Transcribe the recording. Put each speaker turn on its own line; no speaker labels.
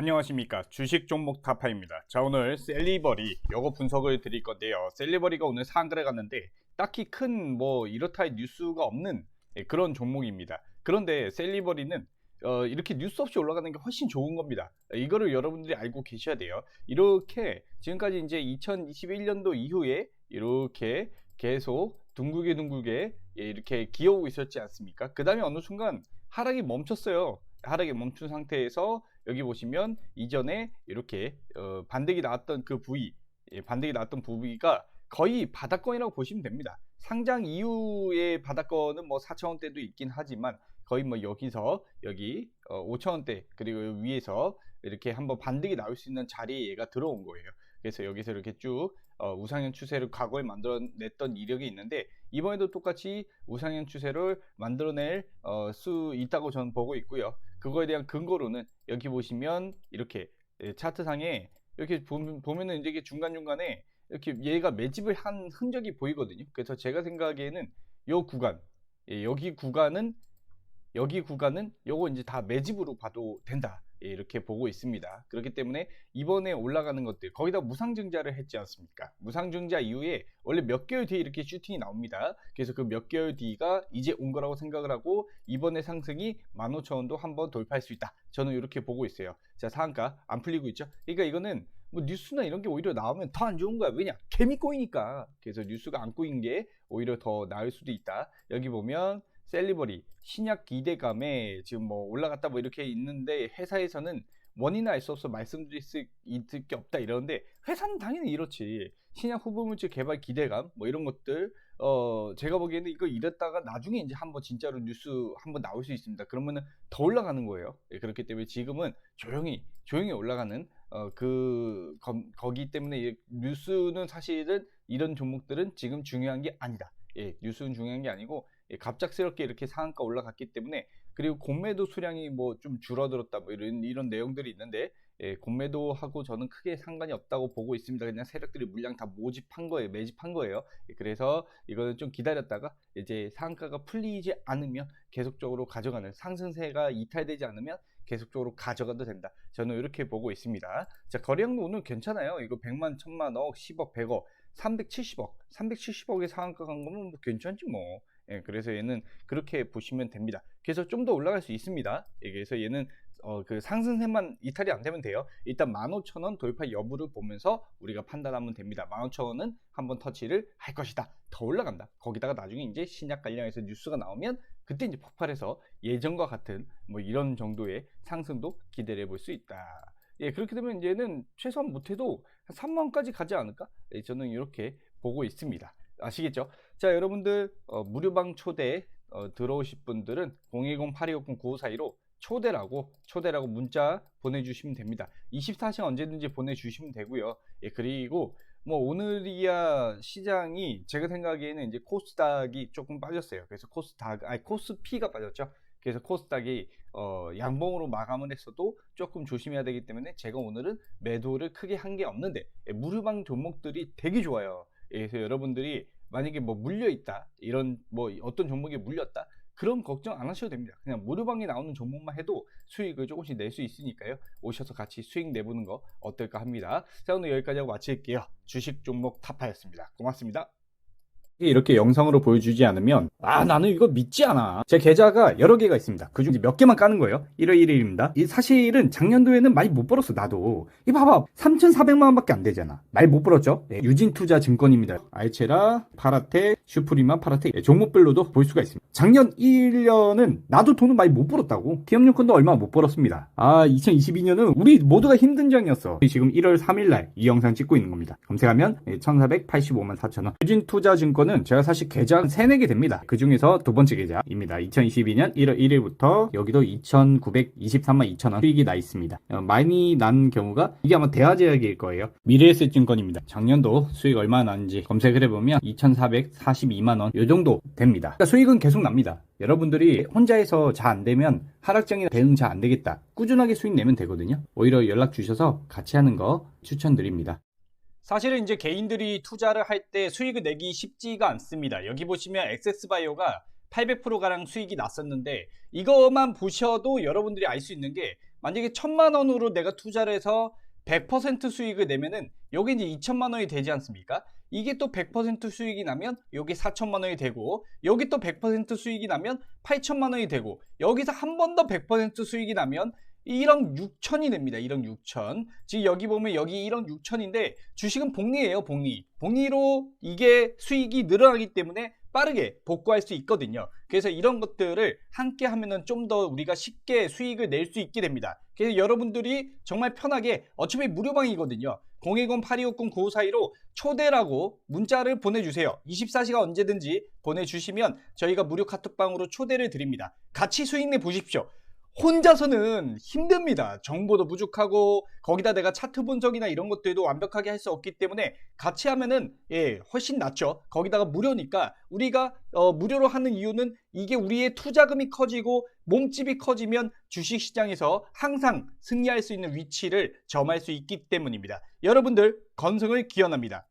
안녕하십니까. 주식 종목 타파입니다. 자 오늘 셀리버리 요거 분석을 드릴 건데요. 셀리버리가 오늘 상한가를 갔는데 딱히 큰 뭐 이렇다 할 뉴스가 없는 예, 그런 종목입니다. 그런데 셀리버리는 어, 이렇게 뉴스 없이 올라가는 게 훨씬 좋은 겁니다. 이거를 여러분들이 알고 계셔야 돼요. 이렇게 지금까지 이제 2021년도 이후에 이렇게 계속 둥글게 둥글게 예, 이렇게 기어오고 있었지 않습니까? 그 다음에 어느 순간 하락이 멈췄어요. 하락이 멈춘 상태에서 여기 보시면 이전에 이렇게 어, 반대기 나왔던 그 부위, 예, 반대기 나왔던 부위가 거의 바닥권이라고 보시면 됩니다. 상장 이후의 바닥권은 뭐 4천원대도 있긴 하지만 거의 뭐 여기서 여기 어, 5천원대 그리고 위에서 이렇게 한번 반등이 나올 수 있는 자리에 얘가 들어온 거예요. 그래서 여기서 이렇게 쭉 어, 우상향 추세를 과거에 만들어냈던 이력이 있는데 이번에도 똑같이 우상향 추세를 만들어낼 어, 수 있다고 저는 보고 있고요. 그거에 대한 근거로는 여기 보시면 이렇게 예, 차트상에 이렇게 보면은 이제 중간중간에 이렇게 얘가 매집을 한 흔적이 보이거든요. 그래서 제가 생각에는 요 구간, 예, 여기 구간은 여기 구간은 요거 이제 다 매집으로 봐도 된다. 예, 이렇게 보고 있습니다. 그렇기 때문에 이번에 올라가는 것들 거기다 무상증자를 했지 않습니까? 무상증자 이후에 원래 몇 개월 뒤에 이렇게 슈팅이 나옵니다. 그래서 그 몇 개월 뒤가 이제 온 거라고 생각을 하고 이번에 상승이 15,000원도 한번 돌파할 수 있다. 저는 이렇게 보고 있어요. 자 상한가 안 풀리고 있죠. 그러니까 이거는 뭐 뉴스나 이런 게 오히려 나오면 더 안 좋은 거야. 왜냐? 개미 꼬이니까. 그래서 뉴스가 안 꼬인 게 오히려 더 나을 수도 있다. 여기 보면 셀리버리 신약 기대감에 지금 뭐 올라갔다 뭐 이렇게 있는데 회사에서는 원인을 알수 없어 말씀드릴 수 있을 게 없다 이러는데 회사는 당연히 이렇지. 신약 후보물질 개발 기대감 뭐 이런 것들 어 제가 보기에는 이거 이랬다가 나중에 이제 한번 진짜로 뉴스 한번 나올 수 있습니다. 그러면은 더 올라가는 거예요. 예, 그렇기 때문에 지금은 조용히 조용히 올라가는 어그 거기 때문에 뉴스는 사실은 이런 종목들은 지금 중요한 게 아니다. 예 뉴스는 중요한 게 아니고 예, 갑작스럽게 이렇게 상한가 올라갔기 때문에 그리고 공매도 수량이 뭐 좀 줄어들었다 뭐 이런 이런 내용들이 있는데 예, 공매도하고 저는 크게 상관이 없다고 보고 있습니다. 그냥 세력들이 물량 다 모집한 거예요, 매집한 거예요. 예, 그래서 이거는 좀 기다렸다가 이제 상한가가 풀리지 않으면 계속적으로 가져가는 상승세가 이탈되지 않으면 계속적으로 가져가도 된다. 저는 이렇게 보고 있습니다. 자, 거래량도 오늘 괜찮아요. 이거 100만, 1000만, 억, 10억, 100억, 370억, 370억에 상한가 간 거면 뭐 괜찮지 뭐. 예, 그래서 얘는 그렇게 보시면 됩니다. 그래서 좀 더 올라갈 수 있습니다. 예, 그래서 얘는 어, 그 상승세만 이탈이 안 되면 돼요. 일단 15,000원 돌파 여부를 보면서 우리가 판단하면 됩니다. 15,000원은 한번 터치를 할 것이다. 더 올라간다. 거기다가 나중에 이제 신약 관련해서 뉴스가 나오면 그때 이제 폭발해서 예전과 같은 뭐 이런 정도의 상승도 기대해 볼 수 있다. 예, 그렇게 되면 이제는 최소한 못해도 3만원까지 가지 않을까? 예, 저는 이렇게 보고 있습니다. 아시겠죠? 자, 여러분들 어, 무료방 초대 어, 들어오실 분들은 010-8260-9542로 초대라고 초대라고 문자 보내주시면 됩니다. 24시간 언제든지 보내주시면 되고요. 예, 그리고 뭐 오늘이야 시장이 제가 생각에는 이제 코스닥이 조금 빠졌어요. 그래서 코스닥 아니 코스피가 빠졌죠. 그래서 코스닥이 어, 양봉으로 마감을 했어도 조금 조심해야 되기 때문에 제가 오늘은 매도를 크게 한 게 없는데 예, 무료방 종목들이 되게 좋아요. 그래서 여러분들이 만약에 뭐 물려 있다 이런 뭐 어떤 종목에 물렸다 그런 걱정 안 하셔도 됩니다. 그냥 무료방에 나오는 종목만 해도 수익을 조금씩 낼 수 있으니까요. 오셔서 같이 수익 내보는 거 어떨까 합니다. 자 오늘 여기까지 하고 마칠게요. 주식 종목 타파였습니다. 고맙습니다.
이렇게 영상으로 보여주지 않으면 아 나는 이거 믿지 않아. 제 계좌가 여러 개가 있습니다. 그중 몇 개만 까는 거예요. 1월 1일입니다. 이 사실은 작년도에는 많이 못 벌었어 나도. 이 봐봐. 3,400만 원 밖에 안 되잖아. 많이 못 벌었죠? 네, 유진투자증권입니다. 알체라 파라텍 슈프리마 파라텍 네, 종목별로도 볼 수가 있습니다. 작년 1년은 나도 돈을 많이 못 벌었다고. 기업용권도 얼마 못 벌었습니다. 아 2022년은 우리 모두가 힘든 장이었어. 지금 1월 3일날 이 영상 찍고 있는 겁니다. 검색하면 1,485만 4천원. 유진투자증권 거는 제가 사실 계좌 3, 4개 됩니다. 그 중에서 두 번째 계좌입니다. 2022년 1월 1일부터 여기도 2,923만 2천원 수익이 나 있습니다. 어, 많이 난 경우가 이게 아마 대화제약일 거예요. 미래에셋증권입니다. 작년도 수익 얼마나 났는지 검색을 해보면 2,442만원 요 정도 됩니다. 그러니까 수익은 계속 납니다. 여러분들이 혼자 해서 잘 안 되면 하락장에 대응 잘 안 되겠다. 꾸준하게 수익 내면 되거든요. 오히려 연락 주셔서 같이 하는 거 추천드립니다.
사실은 이제 개인들이 투자를 할 때 수익을 내기 쉽지가 않습니다. 여기 보시면 엑세스바이오가 800%가량 수익이 났었는데 이것만 보셔도 여러분들이 알 수 있는 게 만약에 천만 원으로 내가 투자를 해서 100% 수익을 내면은 여기 이제 2천만 원이 되지 않습니까? 이게 또 100% 수익이 나면 여기 4천만 원이 되고 여기 또 100% 수익이 나면 8천만 원이 되고 여기서 한 번 더 100% 수익이 나면 1억 6천이 됩니다. 1억 6천. 지금 여기 보면 여기 1억 6천인데 주식은 복리예요, 복리. 복리로 이게 수익이 늘어나기 때문에 빠르게 복구할 수 있거든요. 그래서 이런 것들을 함께 하면은 좀 더 우리가 쉽게 수익을 낼 수 있게 됩니다. 그래서 여러분들이 정말 편하게 어차피 무료방이거든요. 010-8260-9542로 초대라고 문자를 보내주세요. 24시간 언제든지 보내주시면 저희가 무료 카톡방으로 초대를 드립니다. 같이 수익 내 보십시오. 혼자서는 힘듭니다. 정보도 부족하고 거기다 내가 차트 분석이나 이런 것들도 완벽하게 할 수 없기 때문에 같이 하면은 예 훨씬 낫죠. 거기다가 무료니까 우리가 어, 무료로 하는 이유는 이게 우리의 투자금이 커지고 몸집이 커지면 주식시장에서 항상 승리할 수 있는 위치를 점할 수 있기 때문입니다. 여러분들 건승을 기원합니다.